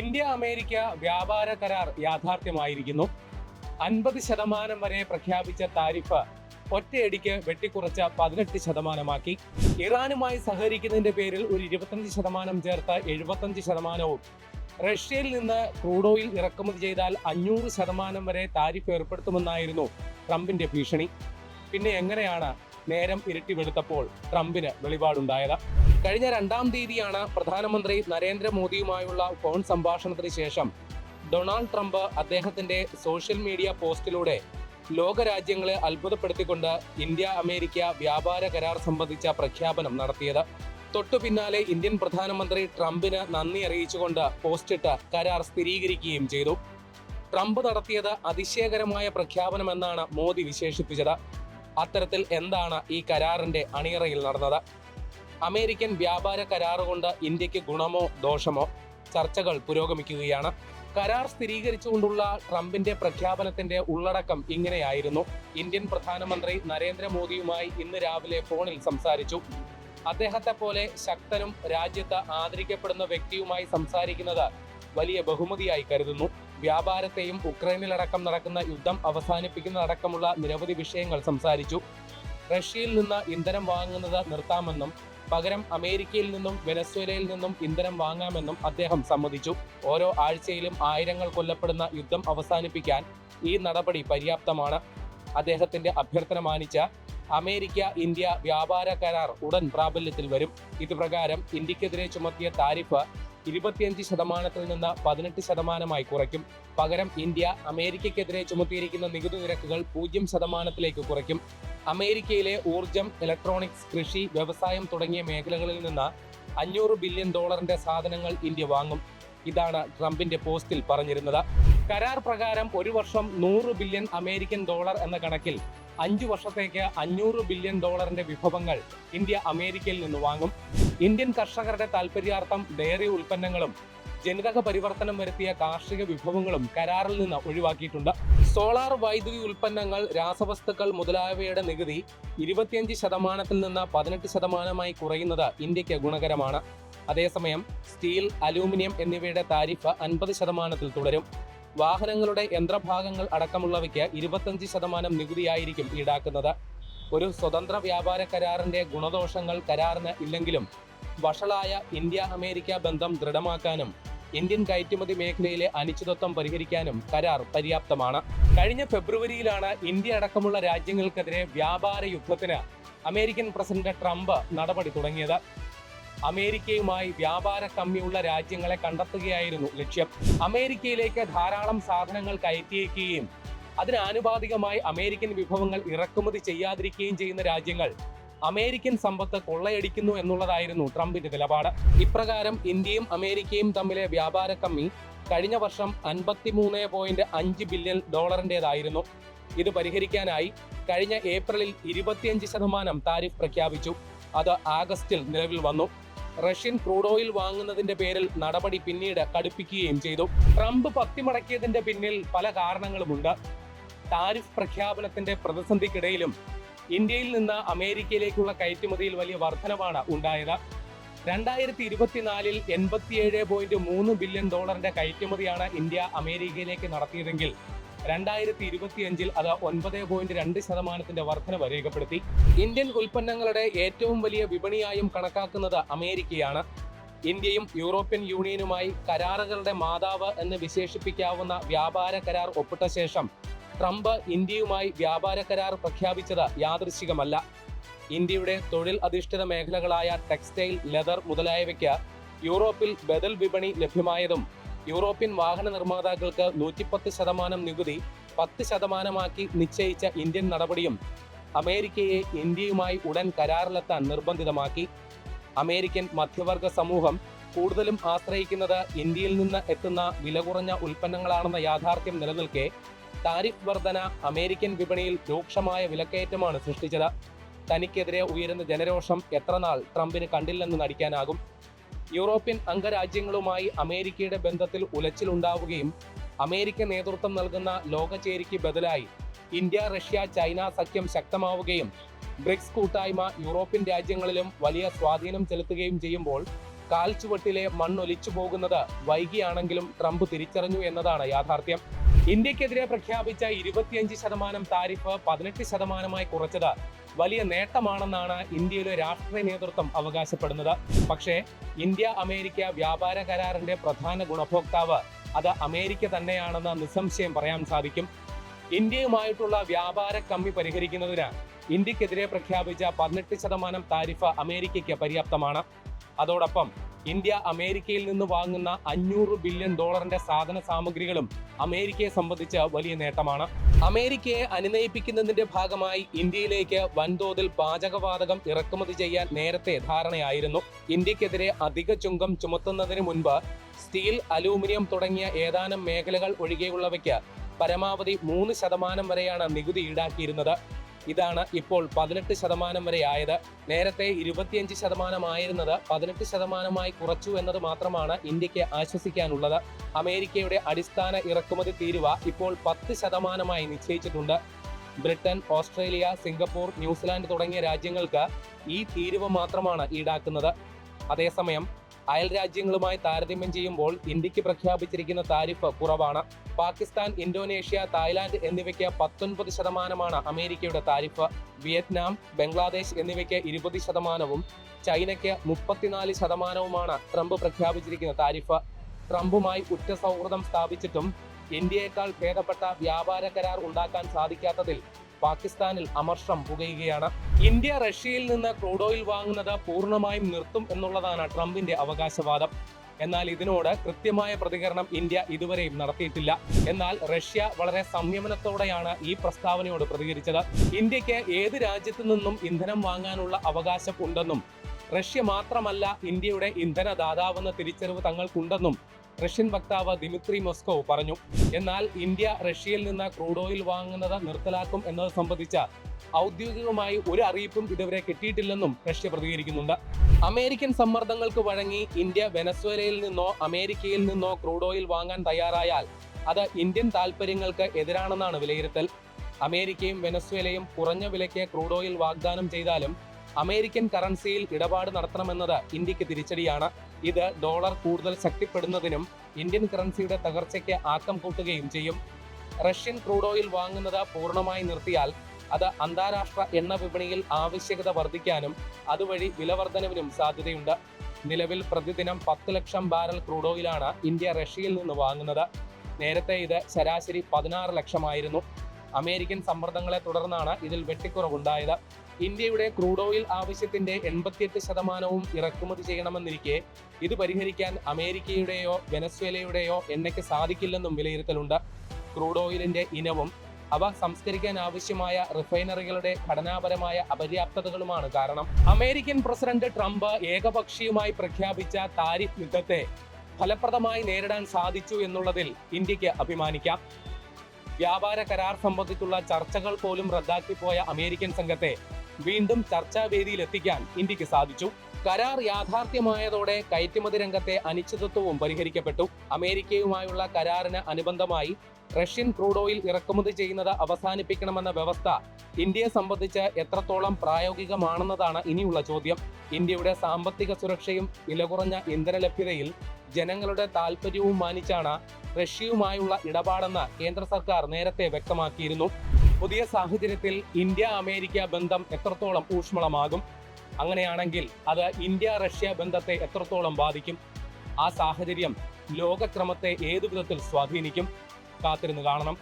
India America വ്യാപാര കരാർ യാഥാർത്ഥ്യമായിരിക്കുന്നു. അൻപത് ശതമാനം വരെ പ്രഖ്യാപിച്ച താരിഫ് ഒറ്റയടിക്ക് വെട്ടിക്കുറച്ച പതിനെട്ട് ശതമാനമാക്കി. ഇറാനുമായി സഹകരിക്കുന്നതിന്റെ പേരിൽ ഒരു ഇരുപത്തഞ്ച് ശതമാനം ചേർത്ത് എഴുപത്തഞ്ച് ശതമാനവും. റഷ്യയിൽ നിന്ന് ക്രൂഡ് ഓയിൽ ഇറക്കുമതി ചെയ്താൽ അഞ്ഞൂറ് ശതമാനം വരെ താരിഫ് ഏർപ്പെടുത്തുമെന്നായിരുന്നു ട്രംപിന്റെ ഭീഷണി. പിന്നെ എങ്ങനെയാണ് നേരം ഇരട്ടി വെളുത്തപ്പോൾ ട്രംപിന് വെളിപാടുണ്ടായത്? കഴിഞ്ഞ രണ്ടാം തീയതിയാണ് പ്രധാനമന്ത്രി നരേന്ദ്രമോദിയുമായുള്ള ഫോൺ സംഭാഷണത്തിന് ശേഷം ഡൊണാൾഡ് ട്രംപ് അദ്ദേഹത്തിന്റെ സോഷ്യൽ മീഡിയ പോസ്റ്റിലൂടെ ലോകരാജ്യങ്ങളെ അത്ഭുതപ്പെടുത്തിക്കൊണ്ട് ഇന്ത്യ അമേരിക്ക വ്യാപാര കരാർ സംബന്ധിച്ച പ്രഖ്യാപനം നടത്തിയത്. തൊട്ടു പിന്നാലെ ഇന്ത്യൻ പ്രധാനമന്ത്രി ട്രംപിന് നന്ദി അറിയിച്ചുകൊണ്ട് പോസ്റ്റിട്ട് കരാർ സ്ഥിരീകരിക്കുകയും ചെയ്തു. ട്രംപ് നടത്തിയത് അതിശയകരമായ പ്രഖ്യാപനമെന്നാണ് മോദി വിശേഷിപ്പിച്ചത്. അത്തരത്തിൽ എന്താണ് ഈ കരാറിന്റെ അണിയറയിൽ നടന്നത്? അമേരിക്കൻ വ്യാപാര കരാർ കൊണ്ട് ഇന്ത്യയ്ക്ക് ഗുണമോ ദോഷമോ ചർച്ചകൾ പുരോഗമിക്കുകയാണ്. കരാർ സ്ഥിരീകരിച്ചുകൊണ്ടുള്ള ട്രംപിന്റെ പ്രഖ്യാപനത്തിന്റെ ഉള്ളടക്കം ഇങ്ങനെയായിരുന്നു. ഇന്ത്യൻ പ്രധാനമന്ത്രി നരേന്ദ്രമോദിയുമായി ഇന്ന് രാവിലെ ഫോണിൽ സംസാരിച്ചു. അദ്ദേഹത്തെ പോലെ ശക്തനും രാജ്യത്ത് ആദരിക്കപ്പെടുന്ന വ്യക്തിയുമായി സംസാരിക്കുന്നത് വലിയ ബഹുമതിയായി കരുതുന്നു. വ്യാപാരത്തെയും ഉക്രൈനിലടക്കം നടക്കുന്ന യുദ്ധം അവസാനിപ്പിക്കുന്നതടക്കമുള്ള നിരവധി വിഷയങ്ങൾ സംസാരിച്ചു. റഷ്യയിൽ നിന്ന് ഇന്ധനം വാങ്ങുന്നത് നിർത്താമെന്നും പകരം അമേരിക്കയിൽ നിന്നും വെനസ്വേലയിൽ നിന്നും ഇന്ധനം വാങ്ങാമെന്നും അദ്ദേഹം സമ്മതിച്ചു. ഓരോ ആഴ്ചയിലും ആയിരങ്ങൾ കൊല്ലപ്പെടുന്ന യുദ്ധം അവസാനിപ്പിക്കാൻ ഈ നടപടി പര്യാപ്തമാണ്. അദ്ദേഹത്തിന്റെ അഭ്യർത്ഥന മാനിച്ച അമേരിക്ക ഇന്ത്യ വ്യാപാര കരാർ ഉടൻ പ്രാബല്യത്തിൽ വരും. ഇതുപ്രകാരം ഇന്ത്യക്കെതിരെ ചുമത്തിയ താരിഫ് ഇരുപത്തിയഞ്ച് ശതമാനത്തിൽ നിന്ന് പതിനെട്ട് ശതമാനമായി കുറയ്ക്കും. പകരം ഇന്ത്യ അമേരിക്കയ്ക്കെതിരെ ചുമത്തിയിരിക്കുന്ന നികുതി നിരക്കുകൾ പൂജ്യം ശതമാനത്തിലേക്ക് കുറയ്ക്കും. അമേരിക്കയിലെ ഊർജം ഇലക്ട്രോണിക്സ് കൃഷി വ്യവസായം തുടങ്ങിയ മേഖലകളിൽ നിന്ന് അഞ്ഞൂറ് ബില്യൺ ഡോളറിന്റെ സാധനങ്ങൾ ഇന്ത്യ വാങ്ങും. ഇതാണ് ട്രംപിന്റെ പോസ്റ്റിൽ പറഞ്ഞിരുന്നത്. കരാർ പ്രകാരം ഒരു വർഷം നൂറ് ബില്യൺ അമേരിക്കൻ ഡോളർ എന്ന കണക്കിൽ അഞ്ചു വർഷത്തേക്ക് അഞ്ഞൂറ് ബില്യൺ ഡോളറിന്റെ വിഭവങ്ങൾ ഇന്ത്യ അമേരിക്കയിൽ നിന്ന് വാങ്ങും. ഇന്ത്യൻ കർഷകരുടെ താൽപര്യാർത്ഥം ഡയറി ഉൽപ്പന്നങ്ങളും ജനിതക പരിവർത്തനം വരുത്തിയ കാർഷിക വിഭവങ്ങളും കരാറിൽ നിന്ന് ഒഴിവാക്കിയിട്ടുണ്ട്. സോളാർ വൈദ്യുതി ഉൽപ്പന്നങ്ങൾ രാസവസ്തുക്കൾ മുതലായവയുടെ നികുതി ഇരുപത്തിയഞ്ച് ശതമാനത്തിൽ നിന്ന് പതിനെട്ട് ശതമാനമായി കുറയുന്നത് ഇന്ത്യയ്ക്ക് ഗുണകരമാണ്. അതേസമയം സ്റ്റീൽ അലൂമിനിയം എന്നിവയുടെ താരിഫ് അൻപത് ശതമാനത്തിൽ തുടരും. വാഹനങ്ങളുടെ യന്ത്രഭാഗങ്ങൾ അടക്കമുള്ളവയ്ക്ക് ഇരുപത്തഞ്ച് ശതമാനം നികുതിയായിരിക്കും ഈടാക്കുന്നത്. ഒരു സ്വതന്ത്ര വ്യാപാര കരാറിന്റെ ഗുണദോഷങ്ങൾ കരാറിന് ഇല്ലെങ്കിലും വഷളായ ഇന്ത്യ അമേരിക്ക ബന്ധം ദൃഢമാക്കാനും ഇന്ത്യൻ കയറ്റുമതി മേഖലയിലെ അനിശ്ചിതത്വം പരിഹരിക്കാനും കരാർ പര്യാപ്തമാണ്. കഴിഞ്ഞ ഫെബ്രുവരിയിലാണ് ഇന്ത്യ അടക്കമുള്ള രാജ്യങ്ങൾക്കെതിരെ വ്യാപാര യുദ്ധത്തിന് അമേരിക്കൻ പ്രസിഡന്റ് ട്രംപ് നടപടി തുടങ്ങിയത്. അമേരിക്കയുമായി വ്യാപാര കമ്മിയുള്ള രാജ്യങ്ങളെ കണ്ടെത്തുകയായിരുന്നു ലക്ഷ്യം. അമേരിക്കയിലേക്ക് ധാരാളം സാധനങ്ങൾ കയറ്റിയേക്കുകയും അതിനാനുപാതികമായി അമേരിക്കൻ വിഭവങ്ങൾ ഇറക്കുമതി ചെയ്യാതിരിക്കുകയും ചെയ്യുന്ന രാജ്യങ്ങൾ അമേരിക്കൻ സമ്പത്ത് കൊള്ളയടിക്കുന്നു എന്നുള്ളതായിരുന്നു ട്രംപിന്റെ നിലപാട്. ഇപ്രകാരം ഇന്ത്യയും അമേരിക്കയും തമ്മിലെ വ്യാപാര കമ്മി കഴിഞ്ഞ വർഷം അൻപത്തിമൂന്ന് പോയിന്റ് അഞ്ച് ബില്യൺ ഡോളറിന്റേതായിരുന്നു. ഇത് പരിഹരിക്കാനായി കഴിഞ്ഞ ഏപ്രിലിൽ ഇരുപത്തിയഞ്ച് ശതമാനം താരിഫ് പ്രഖ്യാപിച്ചു. അത് ആഗസ്റ്റിൽ നിലവിൽ വന്നു. റഷ്യൻ ക്രൂഡ് ഓയിൽ വാങ്ങുന്നതിന്റെ പേരിൽ നടപടി പിന്നീട് കടുപ്പിക്കുകയും ചെയ്തു. ട്രംപ് പത്തിമടക്കിയതിന്റെ പിന്നിൽ പല കാരണങ്ങളുമുണ്ട്. താരിഫ് പ്രഖ്യാപനത്തിന്റെ പ്രതിസന്ധിക്കിടയിലും ഇന്ത്യയിൽ നിന്ന് അമേരിക്കയിലേക്കുള്ള കയറ്റുമതിയിൽ വലിയ വർധനവാണ് ഉണ്ടായത്. രണ്ടായിരത്തി ഇരുപത്തിനാലിൽ എൺപത്തിയേഴ് പോയിന്റ് മൂന്ന് ബില്യൺ ഡോളറിന്റെ കയറ്റുമതിയാണ് ഇന്ത്യ അമേരിക്കയിലേക്ക് നടത്തിയതെങ്കിൽ രണ്ടായിരത്തി ഇരുപത്തിയഞ്ചിൽ അത് ഒൻപത് പോയിന്റ് രണ്ട് ശതമാനത്തിന്റെ വർധനവ് രേഖപ്പെടുത്തി. ഇന്ത്യൻ ഉൽപ്പന്നങ്ങളുടെ ഏറ്റവും വലിയ വിപണിയായും കണക്കാക്കുന്നത് അമേരിക്കയാണ്. ഇന്ത്യയും യൂറോപ്യൻ യൂണിയനുമായി കരാറുകളുടെ മാതാവ് എന്ന് വിശേഷിപ്പിക്കാവുന്ന വ്യാപാര കരാർ ഒപ്പിട്ട ശേഷം ട്രംപ് ഇന്ത്യയുമായി വ്യാപാര കരാർ പ്രഖ്യാപിച്ചത് യാദൃശികമല്ല ഇന്ത്യയുടെ തൊഴിൽ അധിഷ്ഠിത മേഖലകളായ ടെക്സ്റ്റൈൽ ലെതർ മുതലായവയ്ക്ക് യൂറോപ്പിൽ ബദൽ വിപണി ലഭ്യമായതും യൂറോപ്യൻ വാഹന നിർമ്മാതാക്കൾക്ക് നൂറ്റിപ്പത്ത് ശതമാനം നികുതി പത്ത് ശതമാനമാക്കി നിശ്ചയിച്ച ഇന്ത്യൻ നടപടിയും അമേരിക്കയെ ഇന്ത്യയുമായി ഉടൻ കരാറിലെത്താൻ നിർബന്ധിതമാക്കി. അമേരിക്കൻ മധ്യവർഗ സമൂഹം കൂടുതലും ആശ്രയിക്കുന്നത് ഇന്ത്യയിൽ നിന്ന് എത്തുന്ന വില കുറഞ്ഞ ഉൽപ്പന്നങ്ങളാണെന്ന യാഥാർത്ഥ്യം നിലനിൽക്കെ താരിഫ് വർധന അമേരിക്കൻ വിപണിയിൽ രൂക്ഷമായ വിലക്കയറ്റമാണ് സൃഷ്ടിച്ചത്. തനിക്കെതിരെ ഉയരുന്ന ജനരോഷം എത്രനാൾ ട്രംപിന് കണ്ടില്ലെന്ന് നടിക്കാനാകും. യൂറോപ്യൻ അംഗരാജ്യങ്ങളുമായി അമേരിക്കയുടെ ബന്ധത്തിൽ ഉലച്ചിലുണ്ടാവുകയും അമേരിക്ക നേതൃത്വം നൽകുന്ന ലോകചേരിക്ക് ബദലായി ഇന്ത്യ റഷ്യ ചൈന സഖ്യം ശക്തമാവുകയും ബ്രിക്സ് കൂട്ടായ്മ യൂറോപ്യൻ രാജ്യങ്ങളിലും വലിയ സ്വാധീനം ചെലുത്തുകയും ചെയ്യുമ്പോൾ കാൽച്ചുവട്ടിലെ മണ്ണൊലിച്ചു പോകുന്നത് വൈകിയാണെങ്കിലും ട്രംപ് തിരിച്ചറിഞ്ഞു എന്നതാണ് യാഥാർത്ഥ്യം. ഇന്ത്യക്കെതിരെ പ്രഖ്യാപിച്ച ഇരുപത്തിയഞ്ച് ശതമാനം താരിഫ് പതിനെട്ട് ശതമാനമായി കുറച്ചത് വലിയ നേട്ടമാണെന്നാണ് ഇന്ത്യയിലെ രാഷ്ട്രീയ നേതൃത്വം അവകാശപ്പെടുന്നത്. പക്ഷേ ഇന്ത്യ അമേരിക്ക വ്യാപാര കരാറിന്റെ പ്രധാന ഗുണഭോക്താവ് അത് അമേരിക്ക തന്നെയാണെന്ന് നിസ്സംശയം പറയാൻ സാധിക്കും. ഇന്ത്യയുമായിട്ടുള്ള വ്യാപാര കമ്മി പരിഹരിക്കുന്നതിന് ഇന്ത്യക്കെതിരെ പ്രഖ്യാപിച്ച പതിനെട്ട് ശതമാനം താരിഫ് അമേരിക്കയ്ക്ക് പര്യാപ്തമാണ്. അതോടൊപ്പം ഇന്ത്യ അമേരിക്കയിൽ നിന്ന് വാങ്ങുന്ന അഞ്ഞൂറ് ബില്യൺ ഡോളറിന്റെ സാധന സാമഗ്രികളും അമേരിക്കയെ സംബന്ധിച്ച് വലിയ നേട്ടമാണ്. അമേരിക്കയെ അനുനയിപ്പിക്കുന്നതിന്റെ ഭാഗമായി ഇന്ത്യയിലേക്ക് വൻതോതിൽ പാചകവാതകം ഇറക്കുമതി ചെയ്യാൻ നേരത്തെ ധാരണയായിരുന്നു. ഇന്ത്യക്കെതിരെ അധിക ചുങ്കം ചുമത്തുന്നതിന് മുൻപ് സ്റ്റീൽ അലൂമിനിയം തുടങ്ങിയ ഏതാനും മേഖലകൾ ഒഴികെയുള്ളവയ്ക്ക് പരമാവധി മൂന്ന് ശതമാനം വരെയാണ് നികുതി ഈടാക്കിയിരുന്നത്. ഇതാണ് ഇപ്പോൾ പതിനെട്ട് ശതമാനം വരെ ആയത്. നേരത്തെ ഇരുപത്തിയഞ്ച് ശതമാനമായിരുന്നത് പതിനെട്ട് ശതമാനമായി കുറച്ചു എന്നത് മാത്രമാണ് ഇന്ത്യയ്ക്ക് ആശ്വസിക്കാനുള്ളത്. അമേരിക്കയുടെ അടിസ്ഥാന ഇറക്കുമതി തീരുവ ഇപ്പോൾ പത്ത് ശതമാനമായി നിശ്ചയിച്ചിട്ടുണ്ട്. ബ്രിട്ടൻ ഓസ്ട്രേലിയ സിംഗപ്പൂർ ന്യൂസിലാൻഡ് തുടങ്ങിയ രാജ്യങ്ങൾക്ക് ഈ തീരുവ മാത്രമാണ് ഈടാക്കുന്നത്. അതേസമയം അയൽ രാജ്യങ്ങളുമായി താരതമ്യം ചെയ്യുമ്പോൾ ഇന്ത്യയ്ക്ക് പ്രഖ്യാപിച്ചിരിക്കുന്ന താരിഫ് കുറവാണ്. പാകിസ്ഥാൻ ഇന്തോനേഷ്യ തായ്ലാന്റ് എന്നിവയ്ക്ക് പത്തൊൻപത് ശതമാനമാണ് അമേരിക്കയുടെ താരിഫ്. വിയറ്റ്നാം ബംഗ്ലാദേശ് എന്നിവയ്ക്ക് ഇരുപത് ശതമാനവും ചൈനയ്ക്ക് മുപ്പത്തിനാല് ശതമാനവുമാണ് ട്രംപ് പ്രഖ്യാപിച്ചിരിക്കുന്ന താരിഫ്. ട്രംപുമായി ഉറ്റ സൗഹൃദം സ്ഥാപിച്ചിട്ടും ഇന്ത്യയേക്കാൾ ഭേദപ്പെട്ട വ്യാപാര കരാർ ഉണ്ടാക്കാൻ സാധിക്കാത്തതിൽ പാകിസ്ഥാനിൽ അമർഷം പുകയുകയാണ്. ഇന്ത്യ റഷ്യയിൽ നിന്ന് ക്രൂഡ് ഓയിൽ വാങ്ങുന്നത് പൂർണമായും നിർത്തും എന്നുള്ളതാണ് ട്രംപിന്റെ അവകാശവാദം. എന്നാൽ ഇതിനോട് കൃത്യമായ പ്രതികരണം ഇന്ത്യ ഇതുവരെയും നടത്തിയിട്ടില്ല. എന്നാൽ റഷ്യ വളരെ സംയമനത്തോടെയാണ് ഈ പ്രസ്താവനയോട് പ്രതികരിച്ചത്. ഇന്ത്യയ്ക്ക് ഏത് രാജ്യത്തു നിന്നും ഇന്ധനം വാങ്ങാനുള്ള അവകാശം ഉണ്ടെന്നും റഷ്യ മാത്രമല്ല ഇന്ത്യയുടെ ഇന്ധന ദാതാവെന്ന തിരിച്ചറിവ് തങ്ങൾക്കുണ്ടെന്നും റഷ്യൻ വക്താവ് ദിമിത്രി മോസ്കോ പറഞ്ഞു എന്നാൽ ഇന്ത്യ റഷ്യയിൽ നിന്ന് ക്രൂഡ് ഓയിൽ വാങ്ങുന്നത് നിർത്തലാക്കും എന്നത് സംബന്ധിച്ച ഔദ്യോഗികമായി ഒരു അറിയിപ്പും ഇതുവരെ കിട്ടിയിട്ടില്ലെന്നും റഷ്യ പ്രതികരിക്കുന്നുണ്ട്. അമേരിക്കൻ സമ്മർദ്ദങ്ങൾക്ക് വഴങ്ങി ഇന്ത്യ വെനസ്വേലയിൽ നിന്നോ അമേരിക്കയിൽ നിന്നോ ക്രൂഡ് ഓയിൽ വാങ്ങാൻ തയ്യാറായാൽ അത് ഇന്ത്യൻ താൽപ്പര്യങ്ങൾക്ക് എതിരാണെന്നാണ് വിലയിരുത്തൽ. അമേരിക്കയും വെനസ്വേലയും കുറഞ്ഞ വിലയ്ക്ക് ക്രൂഡ് ഓയിൽ വാഗ്ദാനം ചെയ്താലും അമേരിക്കൻ കറൻസിയിൽ ഇടപാട് നടത്തണമെന്നത് ഇന്ത്യയ്ക്ക് തിരിച്ചടിയാണ്. ഇത് ഡോളർ കൂടുതൽ ശക്തിപ്പെടുന്നതിനും ഇന്ത്യൻ കറൻസിയുടെ തകർച്ചയ്ക്ക് ആക്കം കൂട്ടുകയും ചെയ്യും. റഷ്യൻ ക്രൂഡ് ഓയിൽ വാങ്ങുന്നത് പൂർണമായി നിർത്തിയാൽ അത് അന്താരാഷ്ട്ര എണ്ണ വിപണിയിൽ ആവശ്യകത വർദ്ധിക്കാനും അതുവഴി വിലവർധനവിനും സാധ്യതയുണ്ട്. നിലവിൽ പ്രതിദിനം പത്ത് ലക്ഷം ബാരൽ ക്രൂഡ് ഓയിലാണ് ഇന്ത്യ റഷ്യയിൽ നിന്ന് വാങ്ങുന്നത്. നേരത്തെ ഇത് ശരാശരി പതിനാറ് ലക്ഷമായിരുന്നു. അമേരിക്കൻ സമ്മർദ്ദങ്ങളെ തുടർന്നാണ് ഇതിൽ വെട്ടിക്കുറവുണ്ടായത്. ഇന്ത്യയുടെ ക്രൂഡ് ഓയിൽ ആവശ്യത്തിന്റെ എൺപത്തിയെട്ട് ശതമാനവും ഇറക്കുമതി ചെയ്യണമെന്നിരിക്കെ ഇത് പരിഹരിക്കാൻ അമേരിക്കയുടെയോ വെനസ്വേലയുടെയോ എണ്ണയ്ക്ക് സാധിക്കില്ലെന്നും വിലയിരുത്തലുണ്ട്. ക്രൂഡ് ഓയിലിന്റെ ഇനവും അവ സംസ്കരിക്കാൻ ആവശ്യമായ റിഫൈനറികളുടെ ഘടനാപരമായ അപര്യാപ്തതകളുമാണ് കാരണം. അമേരിക്കൻ പ്രസിഡന്റ് ട്രംപ് ഏകപക്ഷീയമായി പ്രഖ്യാപിച്ച താരിഫ് യുദ്ധത്തെ ഫലപ്രദമായി നേരിടാൻ സാധിച്ചു എന്നുള്ളതിൽ ഇന്ത്യയ്ക്ക് അഭിമാനിക്കാം. വ്യാപാര കരാർ സംബന്ധിച്ചുള്ള ചർച്ചകൾ പോലും റദ്ദാക്കിപ്പോയ അമേരിക്കൻ സംഘത്തെ വീണ്ടും ചർച്ചാവേദിയിൽ എത്തിക്കാൻ ഇന്ത്യയ്ക്ക് സാധിച്ചു. കരാർ യാഥാർത്ഥ്യമായതോടെ കയറ്റുമതി രംഗത്തെ അനിശ്ചിതത്വവും പരിഹരിക്കപ്പെട്ടു. അമേരിക്കയുമായുള്ള കരാറിന് അനുബന്ധമായി റഷ്യൻ ക്രൂഡ് ഓയിൽ ഇറക്കുമതി ചെയ്യുന്നത് അവസാനിപ്പിക്കണമെന്ന വ്യവസ്ഥ ഇന്ത്യയെ സംബന്ധിച്ച് എത്രത്തോളം പ്രായോഗികമാണെന്നതാണ് ഇനിയുള്ള ചോദ്യം. ഇന്ത്യയുടെ സാമ്പത്തിക സുരക്ഷയും വില കുറഞ്ഞ ഇന്ധന ലഭ്യതയിൽ ജനങ്ങളുടെ താൽപ്പര്യവും മാനിച്ചാണ് റഷ്യയുമായുള്ള ഇടപാടെന്ന് കേന്ദ്ര സർക്കാർ നേരത്തെ വ്യക്തമാക്കിയിരുന്നു. പുതിയ സാഹചര്യത്തിൽ ഇന്ത്യ അമേരിക്ക ബന്ധം എത്രത്തോളം ഊഷ്മളമാകും? അങ്ങനെയാണെങ്കിൽ അത് ഇന്ത്യ റഷ്യ ബന്ധത്തെ എത്രത്തോളം ബാധിക്കും? ആ സാഹചര്യം ലോകക്രമത്തെ ഏതു വിധത്തിൽ സ്വാധീനിക്കും? കാത്തിരുന്ന് കാണണം.